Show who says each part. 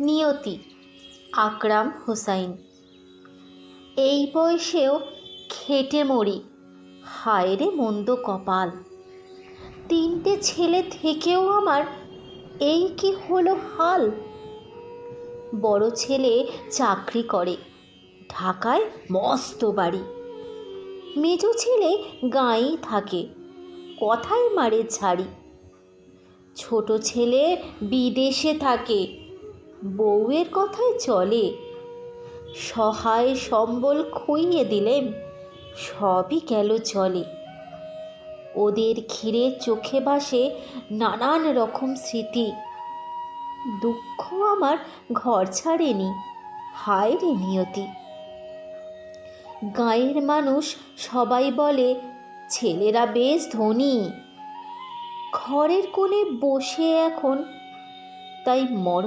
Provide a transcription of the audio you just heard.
Speaker 1: নিয়তি। আকরাম হোসাইন। এই বয়সেও খেটে মরি। হায় রে মন্দ কপাল। তিনটে ছেলে থেকেও আমার এই কি হলো হাল? বড় ছেলে চাকরি করে, ঢাকায় মস্ত বাড়ি। মেজো ছেলে গাঁয়েই থাকে, কথাই মারে ঝাড়ি। ছোট ছেলে বিদেশে থাকে বউয়ের কথায় চলে। সহায় সম্বল খুইয়ে দিলেন, সবই গেল চলে। ওদের ঘিরে চোখে বাসে নানান রকম স্মৃতি। দুঃখ আমার ঘর ছাড়েনি হায় রে নিয়তি। গাঁয়ের মানুষ সবাই বলে, ছেলেরা বেশ ধনী। ঘরের কোণে বসে এখন, তাই মরণ